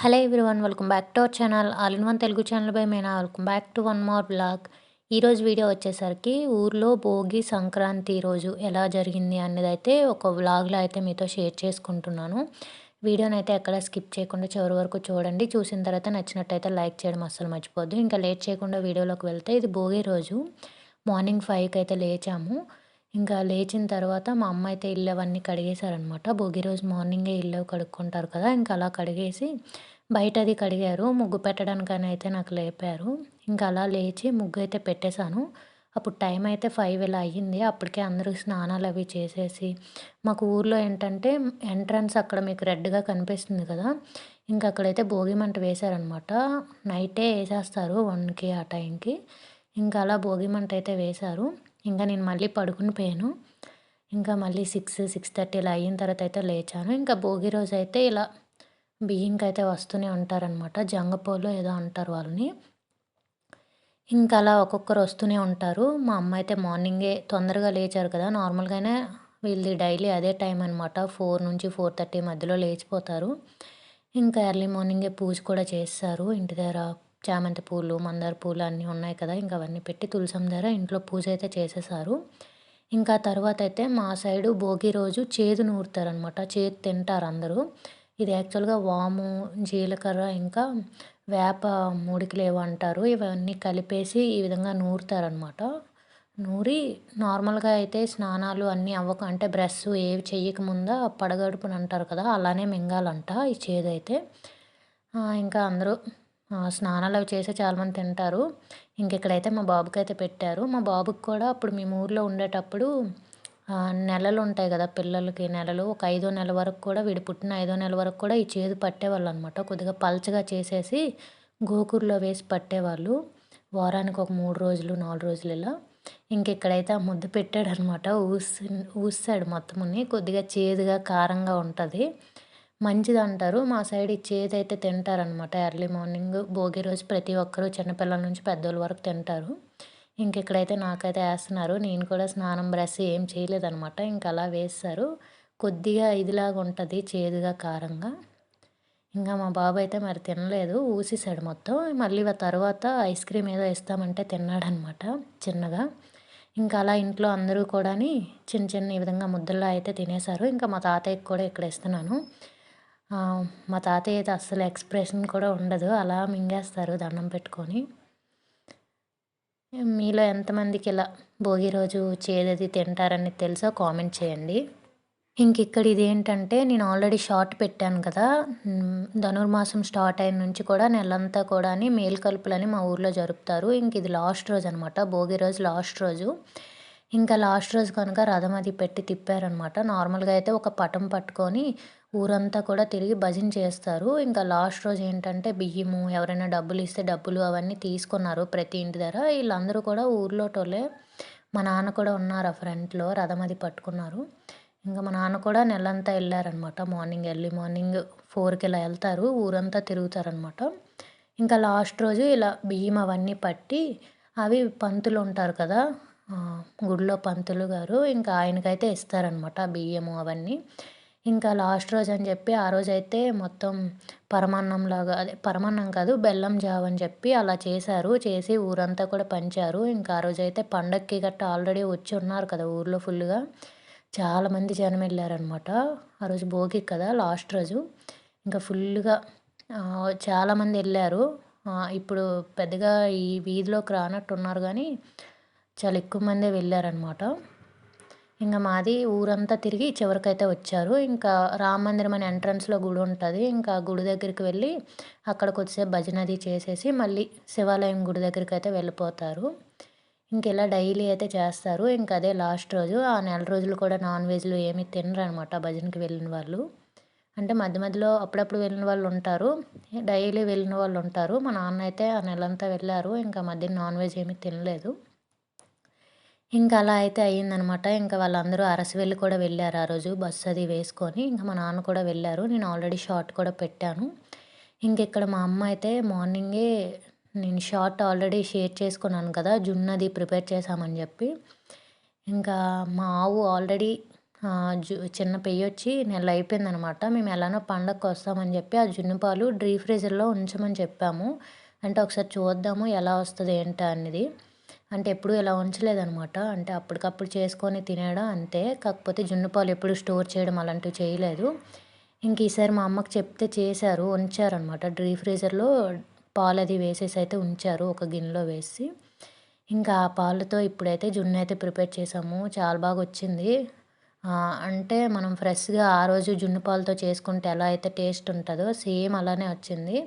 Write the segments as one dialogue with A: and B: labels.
A: Hello everyone welcome back to our channel. All in one Telugu channel by Meena. Welcome back to one more blog. ఈరోజు video వచ్చేసరికి ఊర్లో భోగి సంక్రాంతి రోజు ఎలా జరిగింది అనేది అయితే ఒక వ్లాగ్లో అయితే మీతో షేర్ చేసుకుంటున్నాను. వీడియోని అయితే ఎక్కడ స్కిప్ చేయకుండా చివరి వరకు చూడండి. చూసిన తర్వాత నచ్చినట్టయితే లైక్ చేయడం అస్సలు మర్చిపోద్దు. ఇంకా లేట్ చేయకుండా వీడియోలోకి వెళ్తే ఇది భోగి రోజు. మార్నింగ్ ఫైవ్కి అయితే లేచాము. ఇంకా లేచిన తర్వాత మా అమ్మ అయితే ఇల్లు అవన్నీ కడిగేశారనమాట భోగి రోజు మార్నింగే ఇల్లు కడుక్కుంటారు కదా ఇంకా అలా కడిగేసి బయట అది కడిగారు. ముగ్గు పెట్టడానికని అయితే నాకు లేపారు. ఇంకా అలా లేచి ముగ్గు అయితే పెట్టేశాను. అప్పుడు టైం అయితే ఫైవ్ ఇలా అయ్యింది. అప్పటికే అందరూ స్నానాలు అవి చేసేసి మాకు ఊర్లో ఏంటంటే ఎంట్రన్స్ అక్కడ మీకు రెడ్గా కనిపిస్తుంది కదా ఇంకా అక్కడైతే భోగి మంట వేశారనమాట నైటే వేసేస్తారు వన్కి ఆ టైంకి. ఇంకా అలా భోగి మంట అయితే వేశారు. ఇంకా నేను మళ్ళీ పడుకుని పోయాను. ఇంకా మళ్ళీ సిక్స్ సిక్స్ థర్టీ ఇలా అయిన తర్వాత అయితే లేచాను. ఇంకా భోగి రోజు అయితే ఇలా బియ్యంకి అయితే వస్తూనే ఉంటారనమాట జంగపోలో ఏదో అంటారు వాళ్ళని. ఇంకా అలా ఒక్కొక్కరు వస్తూనే ఉంటారు. మా అమ్మ అయితే మార్నింగే తొందరగా లేచారు కదా. నార్మల్గానే వీళ్ళది డైలీ అదే టైం అనమాట ఫోర్ నుంచి ఫోర్ థర్టీ మధ్యలో లేచిపోతారు. ఇంకా ఎర్లీ మార్నింగే పూజ కూడా చేస్తారు. ఇంటి దగ్గర చామంతి పూలు మందార పూలు అన్నీ ఉన్నాయి కదా ఇంకా అవన్నీ పెట్టి తులసం దగ్గర ఇంట్లో పూజ అయితే చేసేసారు. ఇంకా తర్వాత అయితే మా సైడు భోగి రోజు చేదు నూరుతారనమాట చేదు తింటారు అందరూ. ఇది యాక్చువల్గా వాము జీలకర్ర ఇంకా వేప మూడికిలు అంటారు. ఇవన్నీ కలిపేసి ఈ విధంగా నూరుతారనమాట నూరి నార్మల్గా అయితే స్నానాలు అన్నీ అవ్వక అంటే బ్రష్ ఏవి చెయ్యకముందా పడగడుపుని అంటారు కదా అలానే మింగాలంట ఈ చేదైతే ఇంకా అందరూ స్నానాలు అవి చేసి చాలామంది తింటారు. ఇంక ఇక్కడైతే మా బాబుకి అయితే పెట్టారు. మా బాబుకి కూడా అప్పుడు మేము ఊర్లో ఉండేటప్పుడు నెలలు ఉంటాయి కదా పిల్లలకి నెలలు. ఒక ఐదో నెల వరకు కూడా వీడు పుట్టిన ఐదో నెల వరకు కూడా ఈ చేదు పట్టేవాళ్ళు అనమాట కొద్దిగా పల్చగా చేసేసి గోకూరులో వేసి పట్టేవాళ్ళు. వారానికి ఒక మూడు రోజులు నాలుగు రోజులు ఇలా. ఇంక ఇక్కడైతే ఆ ముద్ద పెట్టాడనమాట. ఊసి ఊసాడు మొత్తముని కొద్దిగా చేదుగా కారంగా ఉంటుంది. మంచిది అంటారు మా సైడ్ ఈ చేదు అయితే తింటారనమాట ఎర్లీ మార్నింగ్ భోగి రోజు ప్రతి ఒక్కరూ చిన్నపిల్లల నుంచి పెద్దోళ్ళ వరకు తింటారు. ఇంకెక్కడైతే నాకైతే వేస్తున్నారు. నేను కూడా స్నానం బ్రష్ ఏం చేయలేదనమాట ఇంకా అలా వేస్తారు. కొద్దిగా ఇదిలాగా ఉంటుంది చేదుగా కారంగా. ఇంకా మా బాబు అయితే మరి తినలేదు. ఊసేసాడు మొత్తం. మళ్ళీ తర్వాత ఐస్ క్రీమ్ ఏదో ఇస్తామంటే తిన్నాడనమాట చిన్నగా. ఇంకా అలా ఇంట్లో అందరూ కూడా చిన్న చిన్న ఈ విధంగా ముద్దల్లో అయితే తినేశారు. ఇంకా మా తాతయ్యకి కూడా ఇక్కడ ఇస్తున్నాను. మా తాతయ్య అయితే అస్సలు ఎక్స్ప్రెషన్ కూడా ఉండదు. అలా మింగేస్తారు దండం పెట్టుకొని. మీలో ఎంతమందికి ఇలా భోగి రోజు చేదది తింటారని తెలుసో కామెంట్ చేయండి. ఇంక ఇక్కడ ఇది ఏంటంటే నేను ఆల్రెడీ షార్ట్ పెట్టాను కదా. ధనుర్మాసం స్టార్ట్ అయిన నుంచి కూడా నెలంతా కూడా మేలుకలుపులని మా ఊర్లో జరుపుతారు. ఇంక ఇది లాస్ట్ రోజు అనమాట భోగి రోజు లాస్ట్ రోజు. ఇంకా లాస్ట్ రోజు కనుక రథం అది పెట్టి తిప్పారనమాట నార్మల్గా అయితే ఒక పటం పట్టుకొని ఊరంతా కూడా తిరిగి భజన చేస్తారు. ఇంకా లాస్ట్ రోజు ఏంటంటే బియ్యము ఎవరైనా డబ్బులు ఇస్తే డబ్బులు అవన్నీ తీసుకున్నారు ప్రతి ఇంటి దగ్గర. వీళ్ళందరూ కూడా ఊర్లో టోలే మా నాన్న కూడా ఉన్నారు ఆ ఫ్రంట్లో రథం అది పట్టుకున్నారు. ఇంకా మా నాన్న కూడా నెలంతా వెళ్ళారనమాట. మార్నింగ్ ఎర్లీ మార్నింగ్ ఫోర్కి ఇలా వెళ్తారు ఊరంతా తిరుగుతారనమాట. ఇంకా లాస్ట్ రోజు ఇలా బియ్యం అవన్నీ పట్టి అవి పంతులు ఉంటారు కదా గుడిలో పంతులు గారు ఇంకా ఆయనకైతే ఇస్తారనమాట బియ్యము అవన్నీ. ఇంకా లాస్ట్ రోజు అని చెప్పి ఆ రోజు అయితే మొత్తం పరమాన్నం లాగా అదే పరమాన్నం కాదు బెల్లం జావ్ అని చెప్పి అలా చేశారు. చేసి ఊరంతా కూడా పంచారు. ఇంకా ఆ రోజు అయితే పండక్కి గట్ట ఆల్రెడీ వచ్చి ఉన్నారు కదా ఊర్లో ఫుల్గా చాలామంది జనం వెళ్ళారనమాట ఆ రోజు భోగి కదా లాస్ట్ రోజు. ఇంకా ఫుల్గా చాలామంది వెళ్ళారు. ఇప్పుడు పెద్దగా ఈ వీధిలోకి రానట్టు ఉన్నారు కానీ చాలా ఎక్కువ మందే వెళ్ళారనమాట ఇంకా మాది ఊరంతా తిరిగి చివరికైతే వచ్చారు. ఇంకా రామ మందిరం అనే ఎంట్రన్స్లో గుడి ఉంటుంది. ఇంకా గుడి దగ్గరికి వెళ్ళి అక్కడ కొద్దిసేపు భజన అది చేసేసి మళ్ళీ శివాలయం గుడి దగ్గరికి అయితే వెళ్ళిపోతారు. ఇంక ఇలా డైలీ అయితే చేస్తారు. ఇంకా అదే లాస్ట్ రోజు. ఆ నెల రోజులు కూడా నాన్ వెజ్లు ఏమీ తినరు అనమాట భజనకి వెళ్ళిన వాళ్ళు. అంటే మధ్య మధ్యలో అప్పుడప్పుడు వెళ్ళిన వాళ్ళు ఉంటారు. డైలీ వెళ్ళిన వాళ్ళు ఉంటారు. మా నాన్న అయితే ఆ నెలంతా వెళ్ళారు. ఇంకా మధ్య నాన్ వెజ్ ఏమీ తినలేదు. ఇంకా అలా అయితే అయ్యిందనమాట. ఇంకా వాళ్ళందరూ అరసవెల్లి కూడా వెళ్ళారు ఆ రోజు బస్సు అది వేసుకొని. ఇంకా మా నాన్న కూడా వెళ్ళారు. నేను ఆల్రెడీ షార్ట్ కూడా పెట్టాను. ఇంక ఇక్కడ మా అమ్మ అయితే మార్నింగే నేను షార్ట్ ఆల్రెడీ షేర్ చేసుకున్నాను కదా జున్నది ప్రిపేర్ చేసామని చెప్పి. ఇంకా మా ఆవు ఆల్రెడీ జు చిన్న పెయ్యి వచ్చి నెల అయిపోయిందనమాట. మేము ఎలానో పండగకి వస్తామని చెప్పి ఆ జున్ను పాలు డ్రీ ఫ్రీజర్లో ఉంచమని చెప్పాము. అంటే ఒకసారి చూద్దాము ఎలా వస్తుంది ఏంటా అనేది. అంటే ఎప్పుడు ఇలా ఉంచలేదనమాట. అంటే అప్పటికప్పుడు చేసుకొని తినేయడం అంతే. కాకపోతే జున్ను పాలు ఎప్పుడు స్టోర్ చేయడం అలాంటివి చేయలేదు. ఇంక ఈసారి మా అమ్మకి చెప్తే చేశారు. ఉంచారనమాట. డ్రీ ఫ్రీజర్లో పాలు అది వేసేసి అయితే ఉంచారు. ఒక గిన్నెలో వేసి. ఇంకా ఆ పాలతో ఇప్పుడైతే జున్ను అయితే ప్రిపేర్ చేసాము. చాలా బాగా వచ్చింది. అంటే మనం ఫ్రెష్గా ఆ రోజు జున్ను పాలతో చేసుకుంటే ఎలా అయితే టేస్ట్ ఉంటుందో సేమ్ అలానే వచ్చింది.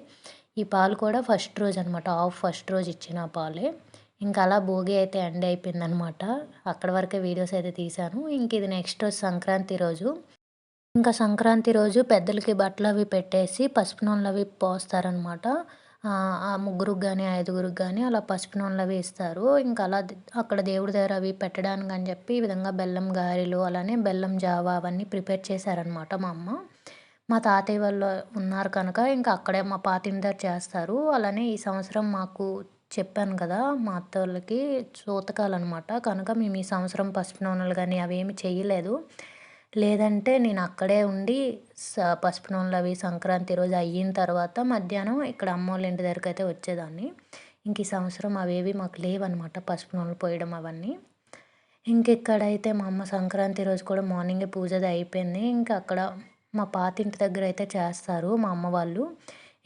A: ఈ పాలు కూడా ఫస్ట్ రోజు అనమాట. ఆఫ్ ఫస్ట్ రోజు ఇచ్చిన పాలే. ఇంకా అలా భోగి అయితే ఎండ్ అయిపోయింది అనమాట అక్కడ వరకే వీడియోస్ అయితే తీశాను. ఇంక ఇది నెక్స్ట్ సంక్రాంతి రోజు. ఇంకా సంక్రాంతి రోజు పెద్దలకి బట్టలు అవి పెట్టేసి పసుపు నూనెలు అవి పోస్తారనమాట. ఆ ముగ్గురికి కానీ ఐదుగురికి కానీ అలా పసుపు నూనెలు అవి ఇస్తారు. ఇంకా అలా అక్కడ దేవుడి దగ్గర అవి పెట్టడానికి అని చెప్పి ఈ విధంగా బెల్లం గారెలు అలానే బెల్లం జావా అవన్నీ ప్రిపేర్ చేశారనమాట మా అమ్మ. మా తాతయ్య వాళ్ళు ఉన్నారు కనుక ఇంకా అక్కడే మా పాతింటి చేస్తారు. అలానే ఈ సంవత్సరం మాకు చెప్పాను కదా మా అత్త వాళ్ళకి సూతకాలు అనమాట కనుక మేము ఈ సంవత్సరం పసుపు నూనెలు కానీ అవేమి చేయలేదు. లేదంటే నేను అక్కడే ఉండి స పసుపు నూనెలు అవి సంక్రాంతి రోజు అయిన తర్వాత మధ్యాహ్నం ఇక్కడ అమ్మోళ్ళ ఇంటి దగ్గరికి అయితే వచ్చేదాన్ని. ఇంక ఈ సంవత్సరం అవేవి మాకు లేవన్నమాట పసుపు నూనెలు పోయడం అవన్నీ. ఇంక ఇక్కడైతే మా అమ్మ సంక్రాంతి రోజు కూడా మార్నింగే పూజది అయిపోయింది. ఇంకా అక్కడ మా పాతింటి దగ్గర అయితే చేస్తారు మా అమ్మ వాళ్ళు.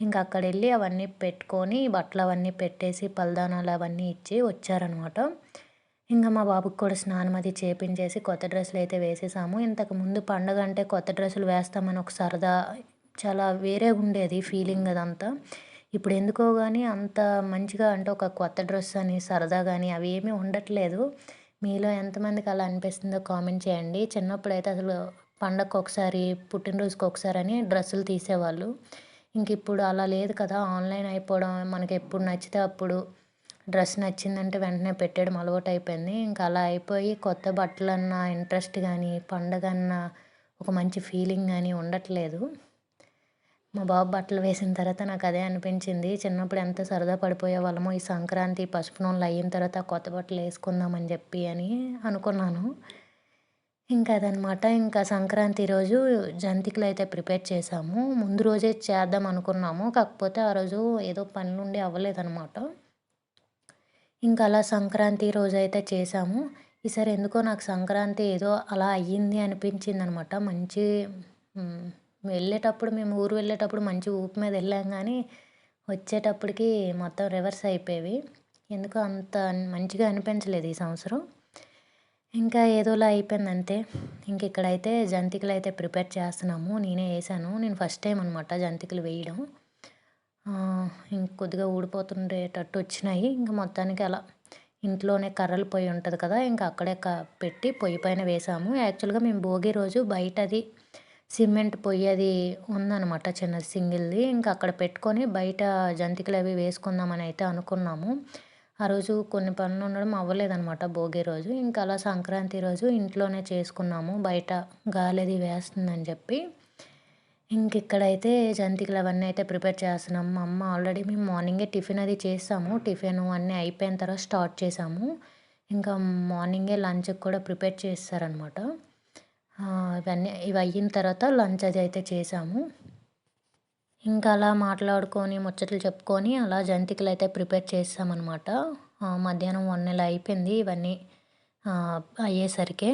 A: ఇంకా అక్కడ వెళ్ళి అవన్నీ పెట్టుకొని బట్టలు అవన్నీ పెట్టేసి పలదానాలు అవన్నీ ఇచ్చి వచ్చారనమాట. ఇంకా మా బాబుకి కూడా స్నానం అది చేపించేసి కొత్త డ్రెస్సులు అయితే వేసేసాము. ఇంతకు ముందు పండగ అంటే కొత్త డ్రెస్సులు వేస్తామని ఒక సరదా చాలా వేరే ఉండేది ఫీలింగ్ అదంతా. ఇప్పుడు ఎందుకో కానీ అంత మంచిగా అంటే ఒక కొత్త డ్రెస్ అని సరదా కానీ అవి ఏమీ ఉండట్లేదు. మీలో ఎంతమందికి అలా అనిపిస్తుందో కామెంట్ చేయండి. చిన్నప్పుడు అయితే అసలు పండగకు ఒకసారి పుట్టినరోజుకి ఒకసారి అని డ్రెస్సులు తీసేవాళ్ళు. ఇంక ఇప్పుడు అలా లేదు కదా ఆన్లైన్ అయిపోవడం మనకి ఎప్పుడు నచ్చితే అప్పుడు డ్రెస్ నచ్చిందంటే వెంటనే పెట్టేయడం అలవాటు అయిపోయింది ఇంకా అలా అయిపోయి కొత్త బట్టలు అన్న ఇంట్రెస్ట్ కానీ పండగ అన్న ఒక మంచి ఫీలింగ్ కానీ ఉండట్లేదు. మా బాబు బట్టలు వేసిన తర్వాత నాకు అదే అనిపించింది. చిన్నప్పుడు ఎంత సరదా పడిపోయే వాళ్ళమో ఈ సంక్రాంతి పసుపు నూనెలు అయిన తర్వాత కొత్త బట్టలు వేసుకుందామని చెప్పి అని అనుకున్నాను. ఇంకా అదనమాట. ఇంకా సంక్రాంతి రోజు జంతికలు అయితే ప్రిపేర్ చేసాము. ముందు రోజే చేద్దాం అనుకున్నాము. కాకపోతే ఆ రోజు ఏదో పనులుండి అవ్వలేదన్నమాట ఇంకా అలా సంక్రాంతి రోజు అయితే చేసాము. ఈసారి ఎందుకో నాకు సంక్రాంతి ఏదో అలా అయ్యింది అనిపించింది అనమాట మంచి వెళ్ళేటప్పుడు మేము ఊరు వెళ్ళేటప్పుడు మంచి ఊపు మీద వెళ్ళాం కానీ వచ్చేటప్పటికి మొత్తం రివర్స్ అయిపోయేవి. ఎందుకో అంత మంచిగా అనిపించలేదు ఈ సంవత్సరం. ఇంకా ఏదోలా అయిపోయింది అంతే ఇంక ఇక్కడైతే జంతికలు అయితే ప్రిపేర్ చేస్తున్నాము. నేనే వేసాను. నేను ఫస్ట్ టైం అనమాట జంతికలు వేయడం. ఇంక కొద్దిగా ఊడిపోతుండేటట్టు వచ్చినాయి. ఇంకా మొత్తానికి అలా ఇంట్లోనే కర్రలు పొయ్యి ఉంటుంది కదా ఇంకా అక్కడే క పెట్టి పొయ్యి పైన వేసాము. యాక్చువల్గా మేము భోగి రోజు బయట అది సిమెంట్ పొయ్యి అది ఉందన్నమాట చిన్న సింగిల్ది. ఇంకా అక్కడ పెట్టుకొని బయట జంతికలు అవి వేసుకుందామని అయితే అనుకున్నాము. ఆ రోజు కొన్ని పనులు ఉండడం అవ్వలేదన్నమాట భోగి రోజు. ఇంకా అలా సంక్రాంతి రోజు ఇంట్లోనే చేసుకున్నాము. బయట గాలి అది వేస్తుందని చెప్పి. ఇంక ఇక్కడైతే జంతికలు అవన్నీ అయితే ప్రిపేర్ చేస్తున్నాం. మా అమ్మ ఆల్రెడీ మేము మార్నింగే టిఫిన్ అది చేసాము టిఫిన్ అన్నీ అయిపోయిన తర్వాత స్టార్ట్ చేసాము ఇంకా మార్నింగే లంచ్కి కూడా ప్రిపేర్ చేస్తారనమాట ఇవన్నీ ఇవి అయిన తర్వాత లంచ్ అది అయితే చేసాము ఇంకా అలా మాట్లాడుకొని ముచ్చట్లు చెప్పుకొని అలా జంతికలు అయితే ప్రిపేర్ చేసామన్నమాట. మధ్యాహ్నం వన్ నెల అయిపోయింది ఇవన్నీ అయ్యేసరికి.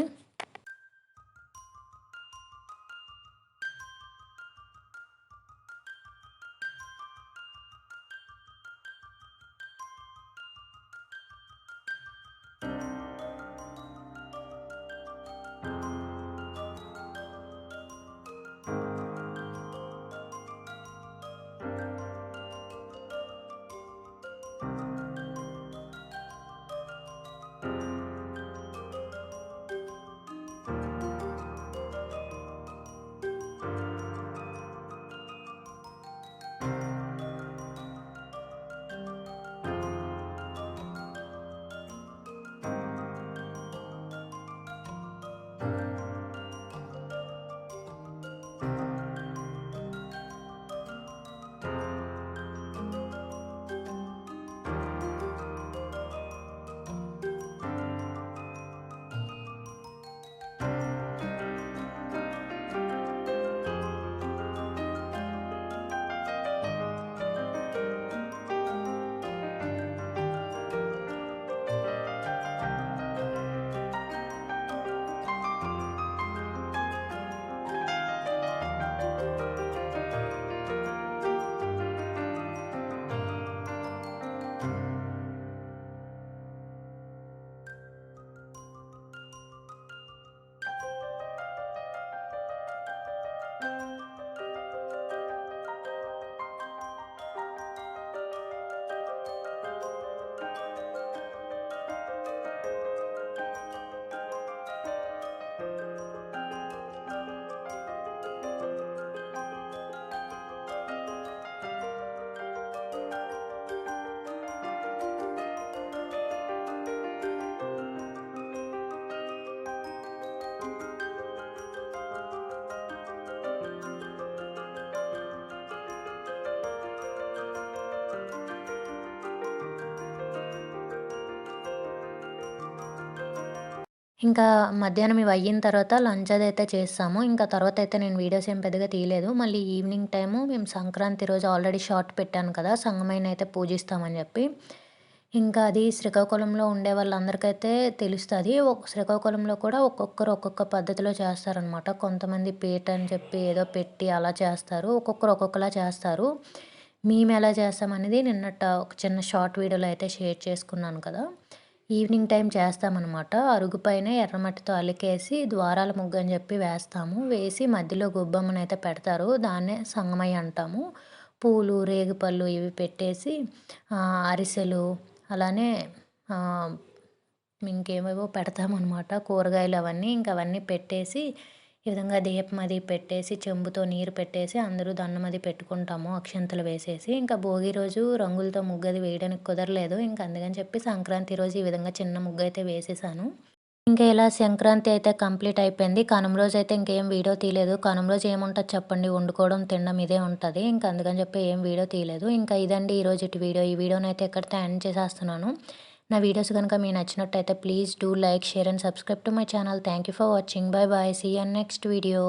A: ఇంకా మధ్యాహ్నం ఇవి అయిన తర్వాత లంచ్ అది అయితే చేస్తాము. ఇంకా తర్వాత అయితే నేను వీడియోస్ ఏం పెద్దగా తీయలేదు. మళ్ళీ ఈవినింగ్ టైము మేము సంక్రాంతి రోజు ఆల్రెడీ షార్ట్ పెట్టాను కదా సంగమైన అయితే పూజిస్తామని చెప్పి. ఇంకా అది శ్రీకాకుళంలో ఉండే వాళ్ళందరికైతే తెలుస్తుంది. శ్రీకాకుళంలో కూడా ఒక్కొక్కరు ఒక్కొక్క పద్ధతిలో చేస్తారనమాట. కొంతమంది పీట అని చెప్పి ఏదో పెట్టి అలా చేస్తారు. ఒక్కొక్కరు ఒక్కొక్కలా చేస్తారు. మేము ఎలా చేస్తామనేది నిన్నట ఒక చిన్న షార్ట్ వీడియోలో అయితే షేర్ చేసుకున్నాను కదా. ఈవినింగ్ టైం చేస్తామన్నమాట. అరుగు పైన ఎర్రమట్టితో అలికేసి ద్వారాల ముగ్గు అని చెప్పి వేస్తాము. వేసి మధ్యలో గుబ్బమ్మని అయితే పెడతారు. దాన్నే సంగమయ్య అంటాము. పూలు రేగిపళ్ళు ఇవి పెట్టేసి అరిసెలు అలానే ఇంకేమేవో పెడతామన్నమాట. కూరగాయలు అవన్నీ ఇంక అవన్నీ పెట్టేసి ఈ విధంగా దీపం అది పెట్టేసి చెంబుతో నీరు పెట్టేసి అందరూ దండం అది పెట్టుకుంటాము అక్షంతలు వేసేసి. ఇంకా భోగి రోజు రంగులతో ముగ్గు అది వేయడానికి కుదరలేదు. ఇంకా అందుకని చెప్పి సంక్రాంతి రోజు ఈ విధంగా చిన్న ముగ్గు అయితే వేసేసాను. ఇంకా ఇలా సంక్రాంతి అయితే కంప్లీట్ అయిపోయింది. కనుమ రోజు అయితే ఇంకేం వీడియో తీయలేదు. కనుమ రోజు ఏముంటుంది చెప్పండి. వండుకోవడం తినడం ఇదే ఉంటుంది. ఇంకా అందుకని చెప్పి ఏం వీడియో తీయలేదు. ఇంకా ఇదండి ఈరోజు ఇటు వీడియో. ఈ వీడియోని అయితే ఎక్కడితే ఎండ్ చేసేస్తున్నాను. నా వీడియోస్ కనుక మీకు నచ్చినట్టయితే please do like share and subscribe to my channel thank you for watching bye bye see and next video